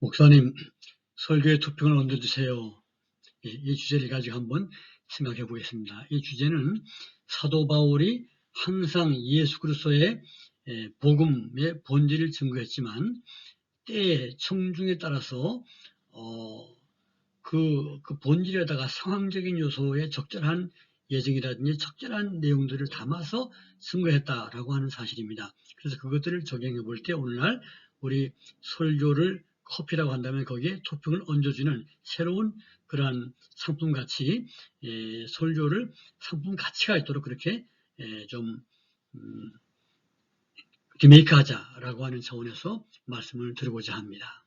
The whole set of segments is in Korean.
목사님, 설교에 토평을 얹어주세요. 예, 이 주제를 가지고 한번 생각해 보겠습니다. 이 주제는 사도 바울이 항상 예수 그리스도의 예, 복음의 본질을 증거했지만 때의 청중에 따라서 어, 그, 그 본질에다가 상황적인 요소의 적절한 예정이라든지 적절한 내용들을 담아서 증거했다라고 하는 사실입니다. 그래서 그것들을 적용해 볼 때 오늘날 우리 설교를 커피라고 한다면 거기에 토핑을 얹어주는 새로운 그러한 상품 가치, 예, 설교를 상품 가치가 있도록 그렇게 예, 좀 음, 리메이크 하자라고 하는 차원에서 말씀을 드리고자 합니다.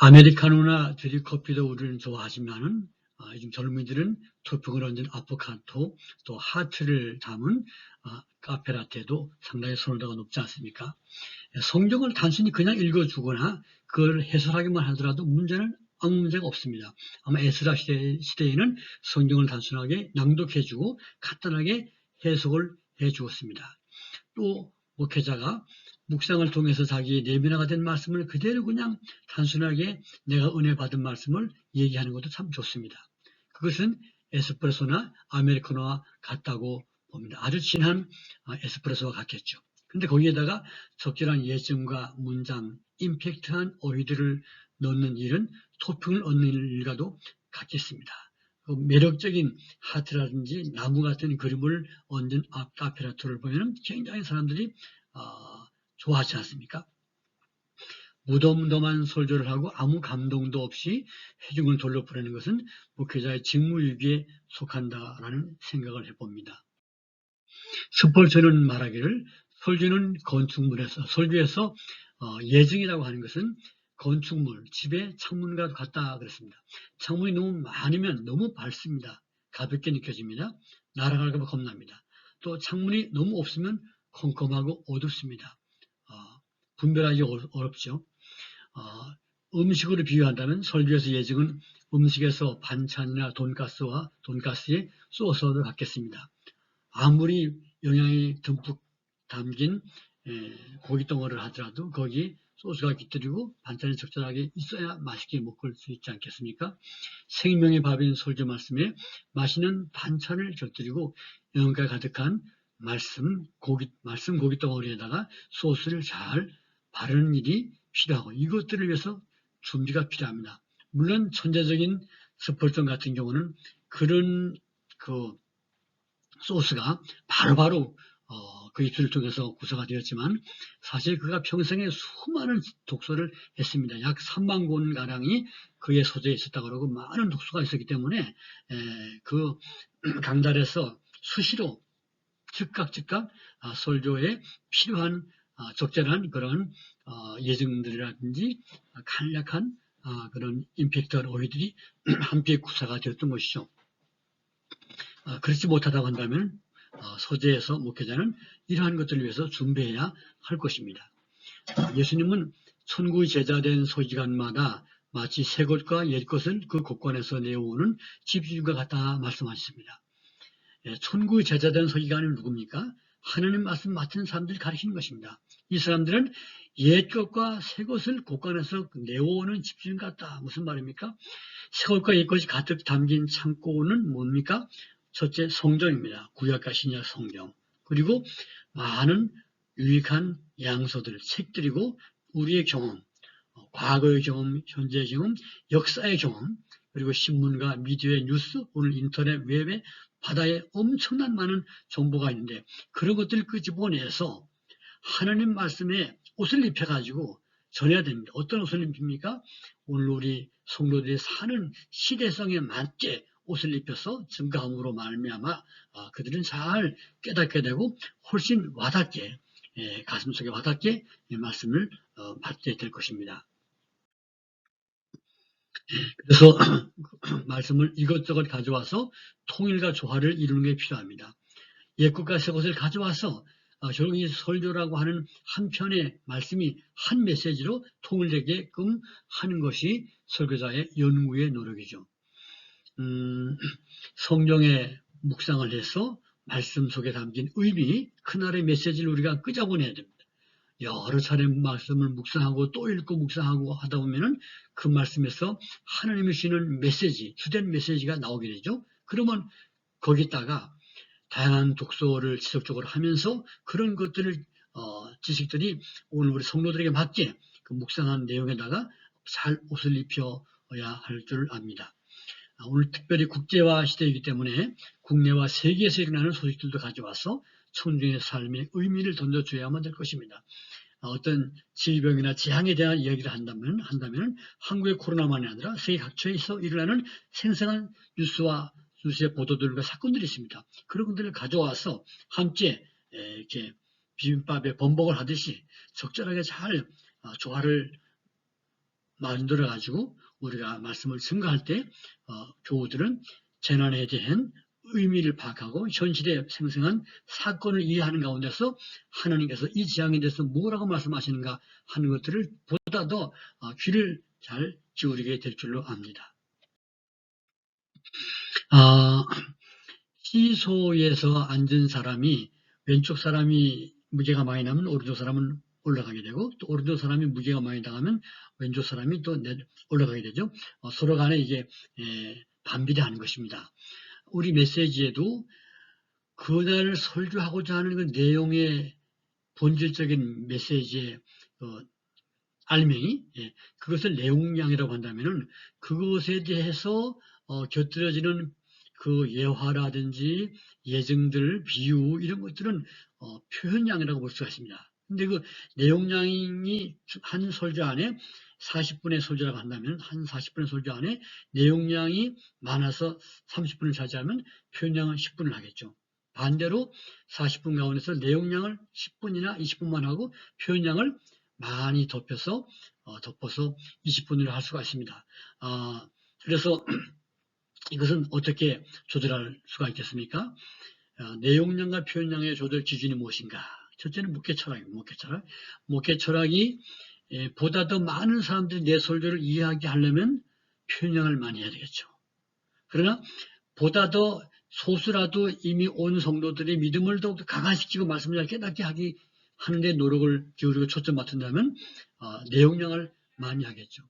아메리카노나 드립커피도 우리는 좋아하지만은 아, 요즘 젊은이들은 토핑을 얹은 아포카토 또 하트를 담은 아, 카페라테도 상당히 선호도가 높지 않습니까? 성경을 단순히 그냥 읽어주거나 그걸 해설하기만 하더라도 문제는 아무 문제가 없습니다. 아마 에스라 시대, 시대에는 성경을 단순하게 낭독해주고 간단하게 해석을 해주었습니다. 또 목회자가 묵상을 통해서 자기 내면화가 된 말씀을 그대로 그냥 단순하게 내가 은혜 받은 말씀을 얘기하는 것도 참 좋습니다. 그것은 에스프레소나 아메리카노와 같다고 봅니다. 아주 진한 아, 에스프레소와 같겠죠. 근데 거기에다가 적절한 예증과 문장, 임팩트한 어휘들을 넣는 일은 토핑을 얻는 일과도 같겠습니다. 그 매력적인 하트라든지 나무 같은 그림을 얹은 카페라토를 보면 굉장히 사람들이 어, 좋아하지 않습니까? 무덤덤한 설교를 하고 아무 감동도 없이 회중을 돌려 보내는 것은 목회자의 직무유기에 속한다라는 생각을 해봅니다. 스펄처는 말하기를 설교는 건축물에서 설교에서 어, 예증이라고 하는 것은 건축물, 집의 창문과 같다 그랬습니다. 창문이 너무 많으면 너무 밝습니다. 가볍게 느껴집니다. 날아갈까 봐 겁납니다. 또 창문이 너무 없으면 컴컴하고 어둡습니다. 어, 분별하기 어렵죠. 어, 음식으로 비유한다면 설교에서 예증은 음식에서 반찬이나 돈가스와 돈가스의 소스를 갖겠습니다. 아무리 영양이 듬뿍 담긴 고기 덩어리를 하더라도 거기 소스가 깃들이고 반찬이 적절하게 있어야 맛있게 먹을 수 있지 않겠습니까? 생명의 밥인 설교 말씀에 맛있는 반찬을 곁들이고 영양가 가득한 말씀 고기 말씀 고기 덩어리에다가 소스를 잘 바르는 일이 필요하고 이것들을 위해서 준비가 필요합니다. 물론 천재적인 스펄전 같은 경우는 그런 그 소스가 바로바로 어, 그 입술을 통해서 구성가 되었지만 사실 그가 평생에 수많은 독서를 했습니다. 약 3만 권 가량이 그의 소재에 있었다고 그러고 많은 독서가 있었기 때문에 에, 그 강달에서 수시로 즉각 즉각 아, 설교에 필요한 아, 적절한 그런 어, 예정들이라든지 간략한 아, 그런 임팩트한 어휘들이 함께 구사가 되었던 것이죠. 아, 그렇지 못하다고 한다면 어, 소재에서 목회자는 이러한 것들을 위해서 준비해야 할 것입니다. 예수님은 천국의 제자된 소기관마다 마치 새 것과 옛 것을 그 곳간에서 내어오는 집주인과 같다 말씀하셨습니다. 예, 천국의 제자된 서기관은 누굽니까? 하나님 말씀 맡은 사람들이 가르치는 것입니다. 이 사람들은 옛 것과 새 것을 곳간에서 내어오는 집주인 같다. 무슨 말입니까? 새 것과 옛 것이 가득 담긴 창고는 뭡니까? 첫째 성경입니다. 구약과 신약 성경. 그리고 많은 유익한 양서들, 책들이고 우리의 경험, 어, 과거의 경험, 현재의 경험, 역사의 경험, 그리고 신문과 미디어의 뉴스, 오늘 인터넷, 웹에 바다에 엄청난 많은 정보가 있는데 그런 것들을 끄집어내서 하나님 말씀에 옷을 입혀가지고 전해야 됩니다. 어떤 옷을 입힙니까? 오늘 우리 성도들이 사는 시대성에 맞게 옷을 입혀서 증가함으로 말미암아 아, 그들은 잘 깨닫게 되고 훨씬 와닿게 예, 가슴속에 와닿게 말씀을 어, 받게 될 것입니다. 그래서 말씀을 이것저것 가져와서 통일과 조화를 이루는 게 필요합니다. 옛것과 새것을 가져와서 어, 이 설교라고 하는 한 편의 말씀이 한 메시지로 통일되게끔 하는 것이 설교자의 연구의 노력이죠. 음, 성경의 묵상을 해서 말씀 속에 담긴 의미, 그날의 메시지를 우리가 끄잡아내야 됩니다. 여러 차례 말씀을 묵상하고 또 읽고 묵상하고 하다 보면은 그 말씀에서 하나님이 주시는 메시지, 주된 메시지가 나오게 되죠. 그러면 거기다가 다양한 독서를 지속적으로 하면서 그런 것들을 어, 지식들이 오늘 우리 성도들에게 맞게 그 묵상한 내용에다가 잘 옷을 입혀야 할 줄 압니다. 아, 오늘 특별히 국제화 시대이기 때문에 국내와 세계에서 일어나는 소식들도 가져와서 청중의 삶의 의미를 던져줘야만 될 것입니다. 아, 어떤 질병이나 재앙에 대한 이야기를 한다면, 한다면 한국의 코로나만이 아니라 세계 각처에서 일어나는 생생한 뉴스와 뉴스의 보도들과 사건들이 있습니다. 그런 것들을 가져와서 함께 이렇게 비빔밥에 범벅을 하듯이 적절하게 잘 어, 조화를 만들어 가지고 우리가 말씀을 증가할 때 어, 교우들은 재난에 대한 의미를 파악하고 현실에 생생한 사건을 이해하는 가운데서 하나님께서 이 지향에 대해서 뭐라고 말씀하시는가 하는 것들을 보다 더 어, 귀를 잘 기울이게 될 줄로 압니다. 아, 시소에서 앉은 사람이 왼쪽 사람이 무게가 많이 나면 오른쪽 사람은 올라가게 되고 또 오른쪽 사람이 무게가 많이 나가면 왼쪽 사람이 또 올라가게 되죠. 어, 서로 간에 이게 에, 반비례하는 것입니다. 우리 메시지에도 그날 설교하고자 하는 그 내용의 본질적인 메시지의 어, 알맹이 예, 그것을 내용량이라고 한다면은 그것에 대해서 어, 곁들여지는 그 예화라든지 예증들, 비유 이런 것들은 어, 표현량이라고 볼 수가 있습니다. 근데 그 내용량이 한 설교 안에 40분의 설교라고 한다면 한 40분의 설교 안에 내용량이 많아서 30분을 차지하면 표현량은 10분을 하겠죠. 반대로 40분 가운데서 내용량을 10분이나 20분만 하고 표현량을 많이 덮여서 어, 덮어서 20분을 할 수가 있습니다. 어, 그래서 이것은 어떻게 조절할 수가 있겠습니까? 어, 내용량과 표현량의 조절 기준이 무엇인가? 첫째는 목회 철학입니다. 목회 철학. 목회 철학이 예, 보다 더 많은 사람들이 내 설교를 이해하게 하려면 표현량을 많이 해야 되겠죠. 그러나 보다 더 소수라도 이미 온 성도들이 믿음을 더욱 강화시키고 말씀을 깨닫게 하기 하는데 노력을 기울이고 초점 맞춘다면 어, 내용량을 많이 하겠죠.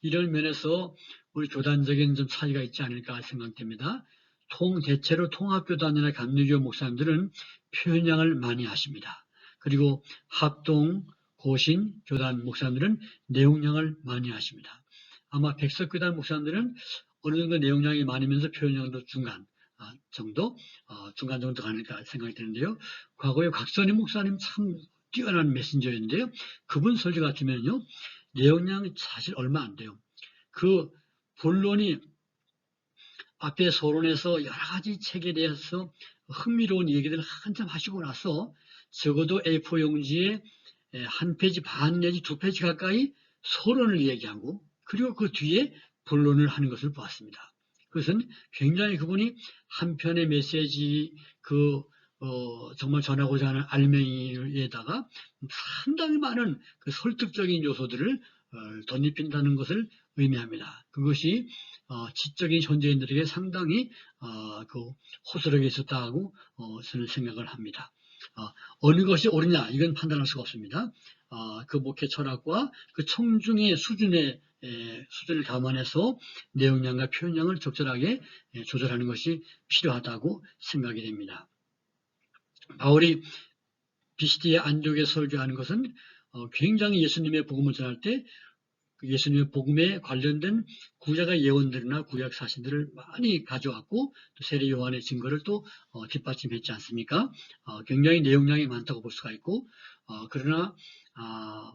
이런 면에서 우리 교단적인 좀 차이가 있지 않을까 생각됩니다. 통 대체로 통합교단이나 감리교 목사님들은 표현량을 많이 하십니다. 그리고 합동, 고신, 교단 목사님들은 내용량을 많이 하십니다. 아마 백석교단 목사님들은 어느 정도 내용량이 많으면서 표현량도 중간 아, 정도, 어, 중간 정도 가니까 생각이 드는데요. 과거에 곽선희 목사님 참 뛰어난 메신저였는데요. 그분 설교 같으면요. 내용량이 사실 얼마 안 돼요. 그 본론이 앞에 서론에서 여러 가지 책에 대해서 흥미로운 얘기들을 한참 하시고 나서 적어도 A4 용지에 한 페이지 반 내지 두 페이지 가까이 서론을 얘기하고 그리고 그 뒤에 본론을 하는 것을 보았습니다. 그것은 굉장히 그분이 한 편의 메시지 그 어, 정말 전하고자 하는 알맹이에다가 상당히 많은 그 설득적인 요소들을 어, 덧입힌다는 것을 의미합니다. 그것이 어, 지적인 현재인들에게 상당히 어, 그 호소력이 있었다고 어, 저는 생각을 합니다. 어, 느 것이 옳으냐 이건 판단할 수가 없습니다. 어, 그 목회 철학과 그 청중의 수준의 에, 수준을 감안해서 내용량과 표현량을 적절하게 에, 조절하는 것이 필요하다고 생각이 됩니다. 바울이 비시디의 안족에 설교하는 것은 어, 굉장히 예수님의 복음을 전할 때그 예수님의 복음에 관련된 구약의 예언들이나 구약 사신들을 많이 가져왔고 또 세례 요한의 증거를 또 어, 뒷받침했지 않습니까? 어, 굉장히 내용량이 많다고 볼 수가 있고 어, 그러나 아,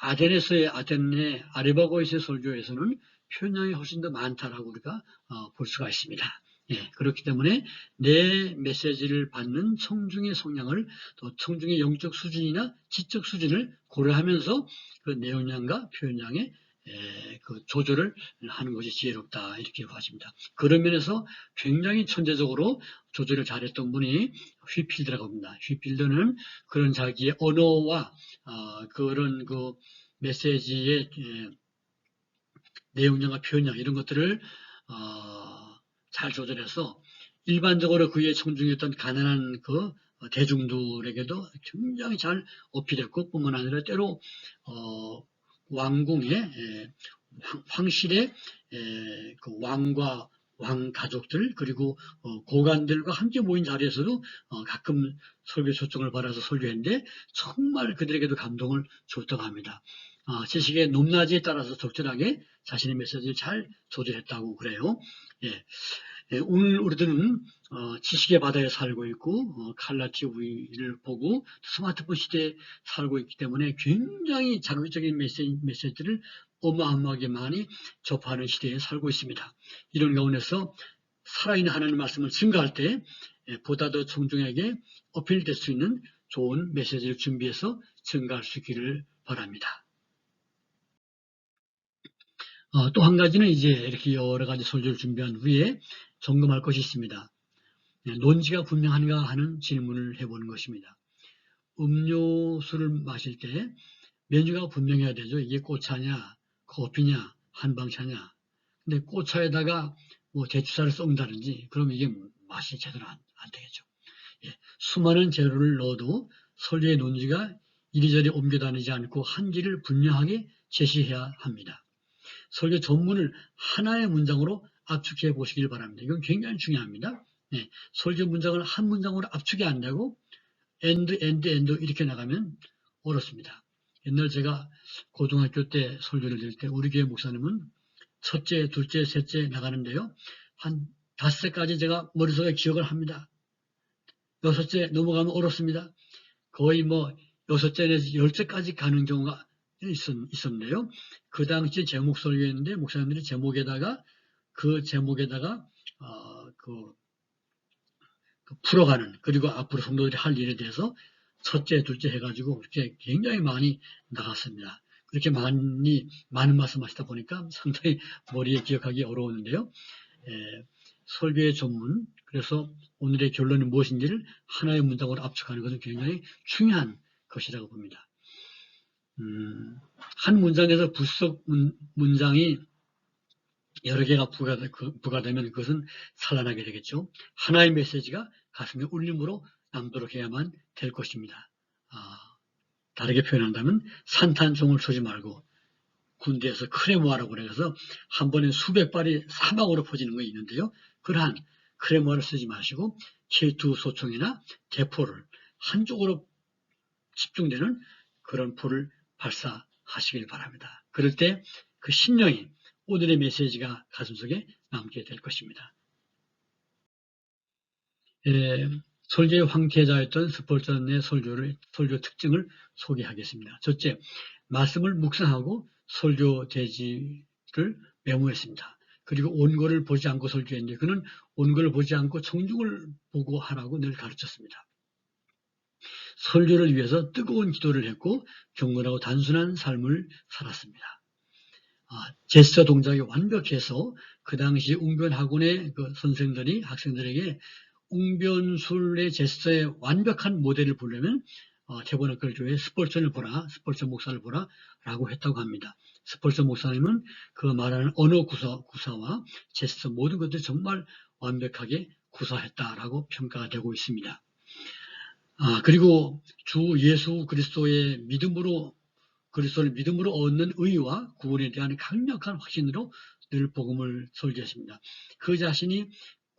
아덴에서의 아덴의 아레바고에서의 설교에서는 표현량이 훨씬 더 많다라고 우리가 어, 볼 수가 있습니다. 예, 그렇기 때문에 내 메시지를 받는 청중의 성향을 또 청중의 영적 수준이나 지적 수준을 고려하면서 그 내용량과 표현량의 에, 그 조절을 하는 것이 지혜롭다 이렇게 봐집니다. 그런 면에서 굉장히 천재적으로 조절을 잘했던 분이 휘필드라고 합니다. 휘필드는 그런 자기의 언어와 어, 그런 그 메시지의 에, 내용량과 표현량 이런 것들을 어, 잘 조절해서 일반적으로 그의 청중이었던 가난한 그 어, 대중들에게도 굉장히 잘 어필했고 뿐만 아니라 때로 어, 왕궁의 에, 황, 황실의 에, 그 왕과 왕 가족들 그리고 어, 고관들과 함께 모인 자리에서도 어, 가끔 설교 초청을 받아서 설교했는데 정말 그들에게도 감동을 줬다고 합니다. 아, 지식의 높낮이에 따라서 적절하게 자신의 메시지를 잘 조절했다고 그래요. 예. 예, 오늘 우리들은 어, 지식의 바다에 살고 있고 어, 칼라 TV를 보고 스마트폰 시대에 살고 있기 때문에 굉장히 자극적인 메시지, 메시지를 어마어마하게 많이 접하는 시대에 살고 있습니다. 이런 가운데서 살아있는 하나님의 말씀을 증가할 때 예, 보다 더 청중에게 어필될 수 있는 좋은 메시지를 준비해서 증가할 수 있기를 바랍니다. 어, 또 한 가지는 이제 이렇게 여러 가지 설교를 준비한 후에 점검할 것이 있습니다. 네, 논지가 분명한가 하는 질문을 해보는 것입니다. 음료수를 마실 때 메뉴가 분명해야 되죠. 이게 꽃차냐, 커피냐, 한방차냐. 근데 꽃차에다가 뭐 대추차를 썩는다든지 그러면 이게 맛이 제대로 안, 안 되겠죠. 예, 수많은 재료를 넣어도 설계의 논지가 이리저리 옮겨 다니지 않고 한지를 분명하게 제시해야 합니다. 설교 전문을 하나의 문장으로 압축해 보시길 바랍니다. 이건 굉장히 중요합니다. 네, 설교 문장을 한 문장으로 압축이 안 되고 엔드, 엔드, 엔드 이렇게 나가면 어렵습니다. 옛날 제가 고등학교 때 설교를 드릴 때 우리 교회 목사님은 첫째, 둘째, 셋째 나가는데요. 한 다섯째까지 제가 머릿속에 기억을 합니다. 여섯째 넘어가면 어렵습니다. 거의 뭐 여섯째 내지 열째까지 가는 경우가 있었, 는데요그 당시 제목 설교했는데 목사님들이 제목에다가 그 제목에다가 어, 그, 그 풀어가는 그리고 앞으로 성도들이 할 일에 대해서 첫째, 둘째 해가지고 그렇게 굉장히 많이 나갔습니다. 그렇게 많이 많은 말씀하시다 보니까 상당히 머리에 기억하기 어려웠는데요. 에, 설교의 전문 그래서 오늘의 결론은 무엇인지를 하나의 문장으로 압축하는 것은 굉장히 중요한 것이라고 봅니다. 음, 한 문장에서 불석 문, 장이 여러 개가 부가, 그, 부가되면 그것은 산란하게 되겠죠. 하나의 메시지가 가슴에 울림으로 남도록 해야만 될 것입니다. 아, 다르게 표현한다면 산탄종을 쏘지 말고 군대에서 크레모아라고 그래서 한 번에 수백 발이 사막으로 퍼지는 거 있는데요. 그러한 크레모아를 쓰지 마시고 K2 소총이나 대포를 한쪽으로 집중되는 그런 포를 발사하시길 바랍니다. 그럴 때 그 신령이 오늘의 메시지가 가슴속에 남게 될 것입니다. 예, 설교의 황태자였던 스폴전의 설교를, 설교 특징을 소개하겠습니다. 첫째, 말씀을 묵상하고 설교 대지를 메모했습니다. 그리고 온거를 보지 않고 설교했는데 그는 온거를 보지 않고 청중을 보고 하라고 늘 가르쳤습니다. 설교를 위해서 뜨거운 기도를 했고 경건하고 단순한 삶을 살았습니다. 아, 제스처 동작이 완벽해서 그 당시 웅변 학원의 그 선생들이 학생들에게 웅변술의 제스처의 완벽한 모델을 보려면 어, 태보나클 교회 스폴천을 보라, 스폴천 목사를 보라 라고 했다고 합니다. 스폴천 목사님은 그 말하는 언어 구사, 구사와 제스처 모든 것들이 정말 완벽하게 구사했다라고 평가가 되고 있습니다. 아, 그리고 주 예수 그리스도의 믿음으로 그리스도를 믿음으로 얻는 의와 구원에 대한 강력한 확신으로 늘 복음을 설계했습니다. 그 자신이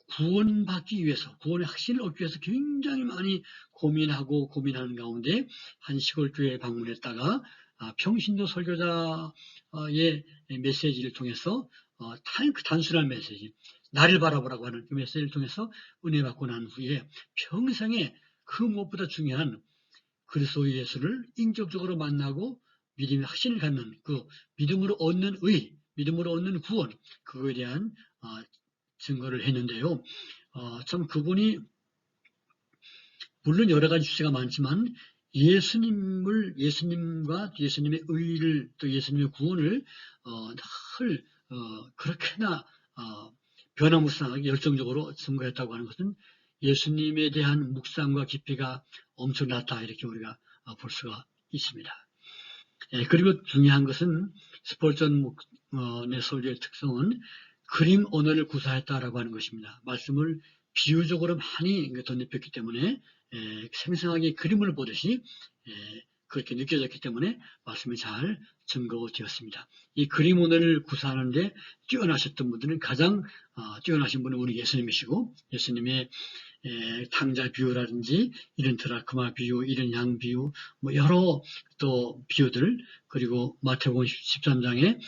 구원받기 위해서, 구원의 확신을 얻기 위해서 굉장히 많이 고민하고 고민하는 가운데 한 시골 교회에 방문했다가 아, 평신도 설교자의 메시지를 통해서 어, 그 단순한 메시지, 나를 바라보라고 하는 그 메시지를 통해서 은혜 받고 난 후에 평생에 그 무엇보다 중요한 그리스도 예수를 인격적으로 만나고 믿음의 확신을 갖는 그 믿음으로 얻는 의, 믿음으로 얻는 구원 그거에 대한 어, 증거를 했는데요. 어, 참 그분이 물론 여러 가지 주제가 많지만 예수님을 예수님과 예수님의 의를 또 예수님의 구원을 어, 늘 어, 그렇게나 어, 변화무쌍하게 열정적으로 증거했다고 하는 것은 예수님에 대한 묵상과 깊이가 엄청났다 이렇게 우리가 어, 볼 수가 있습니다. 예, 그리고 중요한 것은 스폴전 의 설교의 특성은 그림 언어를 구사했다라고 하는 것입니다. 말씀을 비유적으로 많이 덧입혔기 때문에 에, 생생하게 그림을 보듯이 에, 그렇게 느껴졌기 때문에 말씀이 잘 증거되었습니다. 이 오늘을 구사하는데 뛰어나셨던 분들은 가장 어, 뛰어나신 분은 우리 예수님이시고 예수님의 에, 탕자 비유라든지 이런 드라크마 비유, 이런 양 비유, 뭐 여러 또 비유들 그리고 마태복음 13장에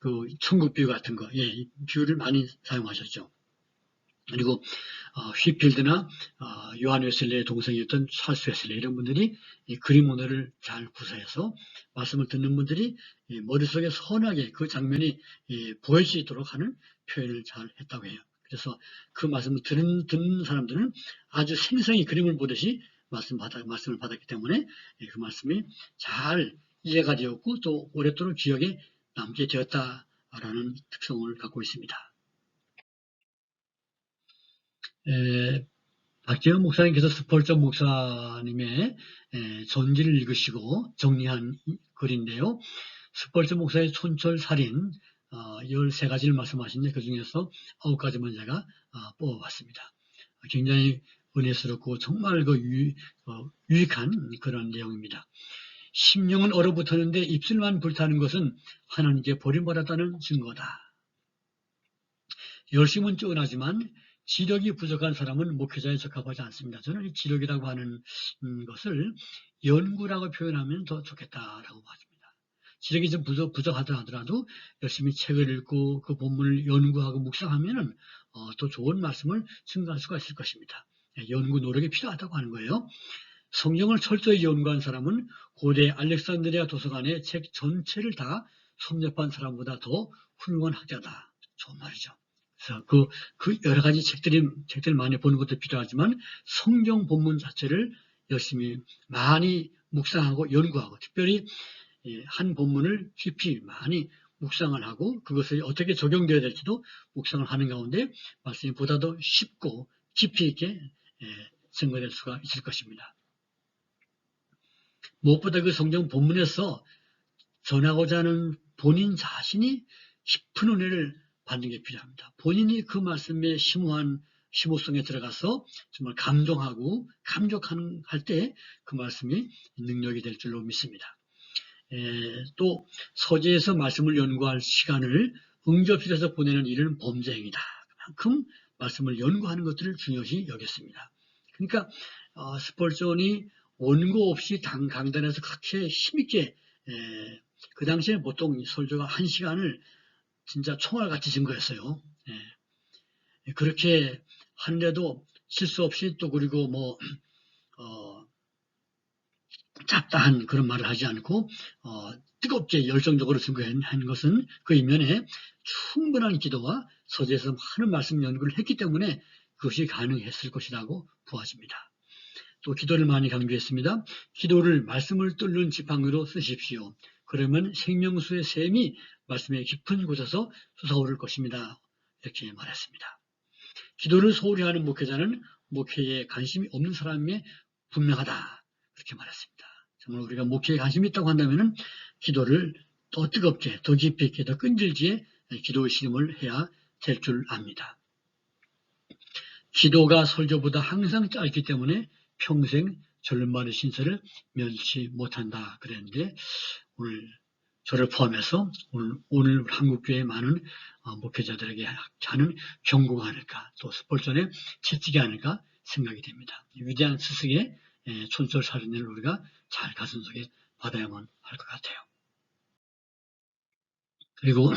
그 천국 비유 같은 거, 예, 이 비유를 많이 사용하셨죠. 그리고 어, 휘필드나 어, 요한 웨슬레의 동생이었던 찰스 웨슬레 이런 분들이 이 그림 언어를 잘 구사해서 말씀을 듣는 분들이 이 머릿속에 선하게 그 장면이 이 보일 수 있도록 하는 표현을 잘 했다고 해요. 그래서 그 말씀을 듣는, 듣는 사람들은 아주 생생히 그림을 보듯이 말씀 받아, 말씀을 받았기 때문에 예, 그 말씀이 잘 이해가 되었고 또 오랫도록 기억에 남게 되었다라는 특성을 갖고 있습니다. 에, 박재현 목사님께서 스펄전 목사님의 에, 전지를 읽으시고 정리한 이 글인데요. 스펄전 목사의 촌철살인 어, 13가지를 말씀하신데 그 중에서 9가지만 제가 어, 뽑아봤습니다. 굉장히 은혜스럽고 정말 그 유, 어, 유익한 그런 내용입니다. 심령은 얼어붙었는데 입술만 불타는 것은 하나님께 버림받았다는 증거다. 열심은 뛰어나지만 지력이 부족한 사람은 목회자에 적합하지 않습니다. 저는 이 지력이라고 하는 음, 것을 연구라고 표현하면 더 좋겠다라고 봐집니다. 지력이 좀 부족, 부족하다 하더라도 열심히 책을 읽고 그 본문을 연구하고 묵상하면 은 어, 더 좋은 말씀을 증가할 수가 있을 것입니다. 예, 연구 노력이 필요하다고 하는 거예요. 성경을 철저히 연구한 사람은 고대 알렉산드리아 도서관의 책 전체를 다 섭렵한 사람보다 더 훌륭한 학자다. 좋은 말이죠. 그래서 그, 그 여러 가지 책들이, 책들을 많이 보는 것도 필요하지만 성경 본문 자체를 열심히 많이 묵상하고 연구하고 특별히 예, 한 본문을 깊이 많이 묵상을 하고 그것을 어떻게 적용되어야 될지도 묵상을 하는 가운데 말씀이 보다 더 쉽고 깊이 있게 예, 증거될 수가 있을 것입니다. 무엇보다 그 성경 본문에서 전하고자 하는 본인 자신이 깊은 은혜를 받는 게 필요합니다. 본인이 그 말씀의 심오한 심오성에 들어가서 정말 감동하고 감격하는 할때 그 말씀이 능력이 될 줄로 믿습니다. 에, 또 서재에서 말씀을 연구할 시간을 응접실에서 보내는 일은 범죄 행위다. 그만큼 말씀을 연구하는 것들을 중요시 여겼습니다. 그러니까 어, 스펄전이 원고 없이 당 강단에서 그렇게 힘있게 에, 그 당시에 보통 설교가 한 시간을 진짜 총알같이 증거했어요. 예. 그렇게 하는데도 실수 없이 또 그리고 뭐 어, 잡다한 그런 말을 하지 않고 어, 뜨겁게 열정적으로 증거한 것은 그 이면에 충분한 기도와 서재에서 많은 말씀 연구를 했기 때문에 그것이 가능했을 것이라고 보아집니다. 또 기도를 많이 강조했습니다. 기도를 말씀을 뚫는 지팡이로 쓰십시오. 그러면 생명수의 샘이 말씀에 깊은 곳에서 솟아오를 것입니다. 이렇게 말했습니다. 기도를 소홀히 하는 목회자는 목회에 관심이 없는 사람이 분명하다. 그렇게 말했습니다. 정말 우리가 목회에 관심이 있다고 한다면 기도를 더 뜨겁게, 더 깊이 있게, 더 끈질기게 기도의 신임을 해야 될 줄 압니다. 기도가 설교보다 항상 짧기 때문에 평생 절름발의 신세를 면치 못한다 그랬는데 오늘 저를 포함해서 오늘, 오늘 한국교회 많은 어, 목회자들에게 하는 경고가 아닐까 또 스포전에 채찍이 아닐까 생각이 됩니다. 위대한 스승의 촌철살인을 우리가 잘 가슴 속에 받아야만 할 것 같아요. 그리고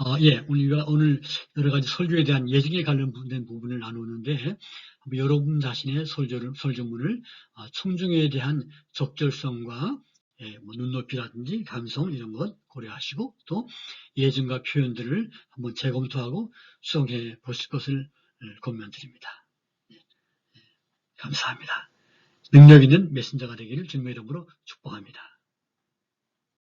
어, 예, 우리가 오늘 여러 가지 설교에 대한 예정에 관련된 부분을 나누는데 여러분 자신의 설교를, 설교문을 어, 청중에 대한 적절성과 예, 뭐 눈높이라든지 감성 이런 것 고려하시고 또 예증과 표현들을 한번 재검토하고 수정해 보실 것을 권면드립니다. 예, 예, 감사합니다. 능력 있는 메신저가 되기를 주님의 이름으로 축복합니다.